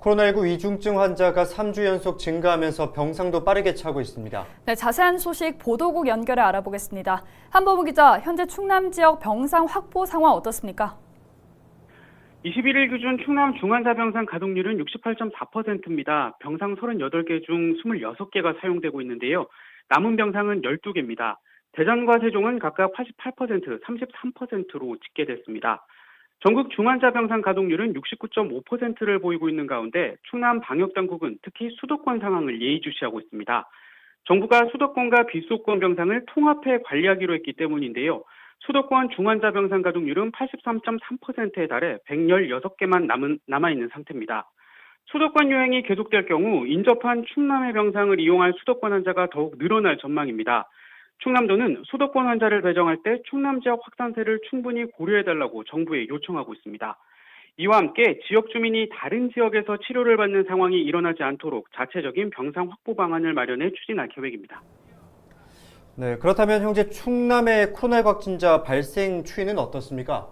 코로나19 위중증 환자가 3주 연속 증가하면서 병상도 빠르게 차고 있습니다. 네, 자세한 소식 보도국 연결해 알아보겠습니다. 한보무 기자, 현재 충남 지역 병상 확보 상황 어떻습니까? 21일 기준 충남 중환자 병상 가동률은 68.4%입니다. 병상 38개 중 26개가 사용되고 있는데요. 남은 병상은 12개입니다. 대전과 세종은 각각 88%, 33%로 집계됐습니다. 전국 중환자 병상 가동률은 69.5%를 보이고 있는 가운데 충남 방역 당국은 특히 수도권 상황을 예의주시하고 있습니다. 정부가 수도권과 비수도권 병상을 통합해 관리하기로 했기 때문인데요. 수도권 중환자 병상 가동률은 83.3%에 달해 116개만 남은, 남아있는 상태입니다. 수도권 유행이 계속될 경우 인접한 충남의 병상을 이용할 수도권 환자가 더욱 늘어날 전망입니다. 충남도는 수도권 환자를 배정할 때 충남 지역 확산세를 충분히 고려해달라고 정부에 요청하고 있습니다. 이와 함께 지역 주민이 다른 지역에서 치료를 받는 상황이 일어나지 않도록 자체적인 병상 확보 방안을 마련해 추진할 계획입니다. 네, 그렇다면 형제 충남의 코로나19 확진자 발생 추이는 어떻습니까?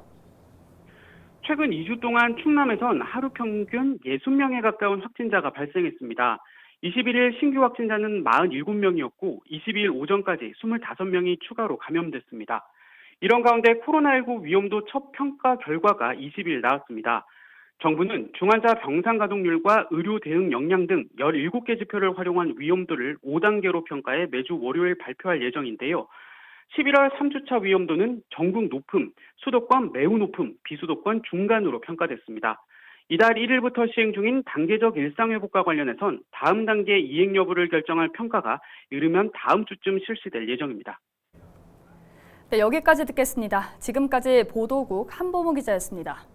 최근 2주 동안 충남에선 하루 평균 60명에 가까운 확진자가 발생했습니다. 21일 신규 확진자는 47명이었고 22일 오전까지 25명이 추가로 감염됐습니다. 이런 가운데 코로나19 위험도 첫 평가 결과가 20일 나왔습니다. 정부는 중환자 병상 가동률과 의료 대응 역량 등 17개 지표를 활용한 위험도를 5단계로 평가해 매주 월요일 발표할 예정인데요. 11월 3주차 위험도는 전국 높음, 수도권 매우 높음, 비수도권 중간으로 평가됐습니다. 이달 1일부터 시행 중인 단계적 일상회복과 관련해선 다음 단계 이행 여부를 결정할 평가가 이르면 다음 주쯤 실시될 예정입니다. 네, 여기까지 듣겠습니다. 지금까지 보도국 한보무 기자였습니다.